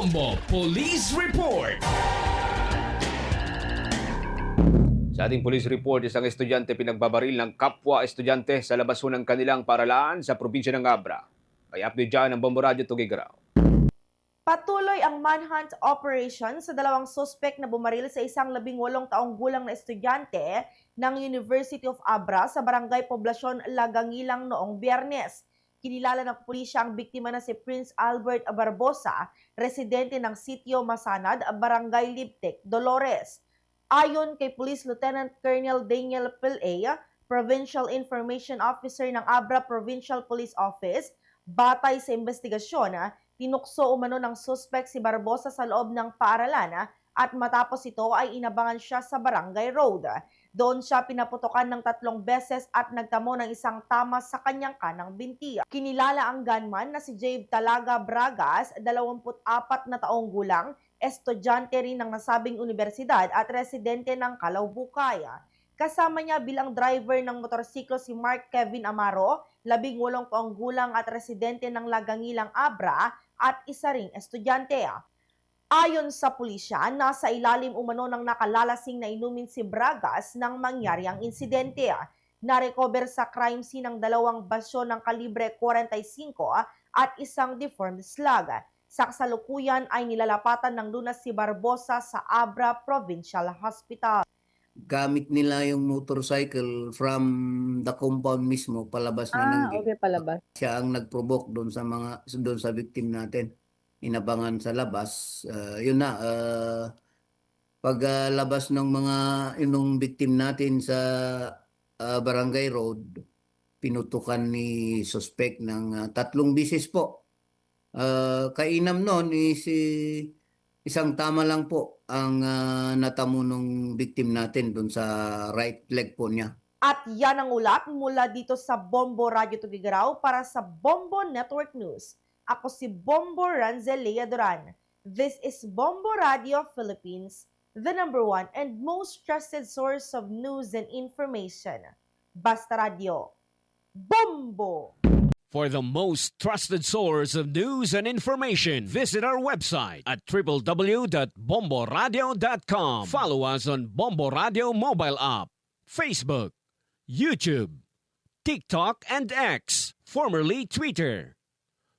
Bombo Police Report. Sa ating police report, isang estudyante pinagbabaril ng kapwa estudyante sa labas ng kanilang paralaan sa probinsya ng Abra. May update dyan ng Bombo Radio Tugigraw. Patuloy ang manhunt operation sa dalawang suspek na bumaril sa isang labing walong taong gulang na estudyante ng University of Abra sa Barangay Poblasyon Lagangilang noong biyernes. Kinilala ng pulisya ang biktima na si Prince Albert Barbosa, residente ng Sitio Masanad, Barangay Liptek, Dolores. Ayon kay Police Lieutenant Colonel Daniel Pilea, Provincial Information Officer ng Abra Provincial Police Office, batay sa investigasyon, ah, tinukso umano ng suspect si Barbosa sa loob ng paaralan ah, at matapos ito ay inabangan siya sa Barangay Road. Doon siya pinaputokan ng tatlong beses at nagtamo ng isang tama sa kanyang kanang binti. Kinilala ang gunman na si Jave Talaga Bragas, 24 na taong gulang, estudyante rin ng nasabing universidad at residente ng Calao, Bukaya. Kasama niya bilang driver ng motorsiklo si Mark Kevin Amaro, labing walong taong gulang at residente ng Lagangilang Abra at isa ring estudyante. Ayon sa pulisya, nasa ilalim umano ng nakalalasing na inumin si Bragas nang mangyari ang insidente. Narecover sa crime scene ang dalawang basyo ng kalibre 45 at isang deformed slug. Sa kasalukuyan ay nilalapatan ng lunas si Barbosa sa Abra Provincial Hospital. gamit nila yung motorcycle from the compound mismo palabas na ng Ah, gate. okay palabas. Siya ang nag-provoke doon sa mga doon sa victim natin. Inabangan sa labas. Ah, yun na uh, paglabas ng mga inong victim natin sa ah, Barangay Road, pinutukan ni suspect ng ah, tatlong bisis po. Ah, kainam noon is si isang tama lang po ang ah, natamo nung victim natin doon sa right leg po niya. At yan ang ulat mula dito sa Bombo Radio Tugigaraw para sa Bombo Network News. Ako si Bombo Ranzelia Duran. This is Bombo Radio Philippines, the number one and most trusted source of news and information. Basta Radio. Bombo! For the most trusted source of news and information, visit our website at www.bomboradio.com. Follow us on Bombo Radio mobile app, Facebook, YouTube, TikTok, and X, formerly Twitter.